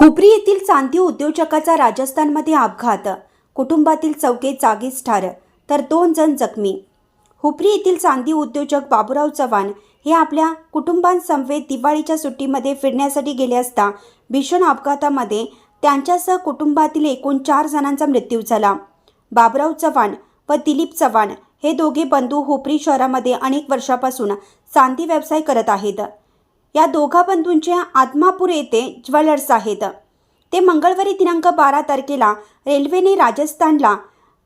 हुपरी येथील चांदी उद्योजकाचा राजस्थानमध्ये अपघात. कुटुंबातील चौके जागीच ठार तर दोन जण जखमी. हुपरी येथील चांदी उद्योजक बाबूराव चव्हाण हे आपल्या कुटुंबांसमवेत दिवाळीच्या सुट्टीमध्ये फिरण्यासाठी गेले असता भीषण अपघातामध्ये त्यांच्यासह कुटुंबातील एकूण चार जणांचा मृत्यू झाला. बाबूराव चव्हाण व दिलीप चव्हाण हे दोघे बंधू हुपरी शहरामध्ये अनेक वर्षापासून चांदी व्यवसाय करत आहेत. या दोघा बंधूंचे आत्मापूर येथे ज्वेलर्स आहेत. ते मंगळवारी दिनांक बारा तारखेला रेल्वेने राजस्थानला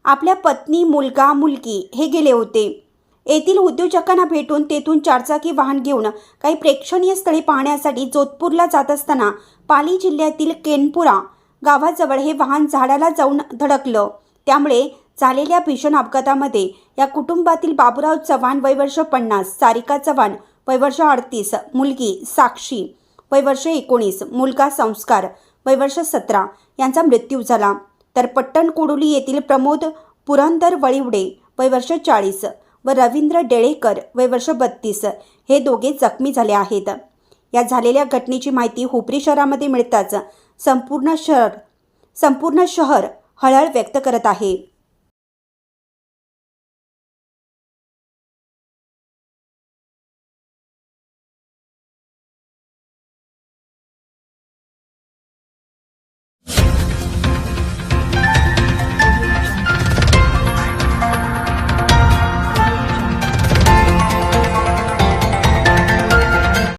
आपल्या पत्नी मुलगा मुलगी हे गेले होते. येथील उद्योजकांना भेटून तेथून चारचाकी वाहन घेऊन काही प्रेक्षणीय स्थळे पाहण्यासाठी जोधपूरला जात असताना पाली जिल्ह्यातील केनपुरा गावाजवळ हे वाहन झाडाला जाऊन धडकलं. त्यामुळे झालेल्या भीषण अपघातामध्ये या कुटुंबातील बाबुराव चव्हाण वयवर्ष पन्नास सारिका चव्हाण वयवर्ष अडतीस मुलगी साक्षी. वयवर्ष एकोणीस मुलगा संस्कार. वयवर्ष सतरा यांचा मृत्यू झाला. तर पट्टण कोडोली येथील प्रमोद पुरंदर वळिवडे वयवर्ष चाळीस व रवींद्र डेळेकर वयवर्ष बत्तीस हे दोघे जखमी झाले आहेत. या झालेल्या घटनेची माहिती हुपरी शहरामध्ये मिळताच संपूर्ण शहर संपूर्ण शहर हळहळ व्यक्त करत आहे.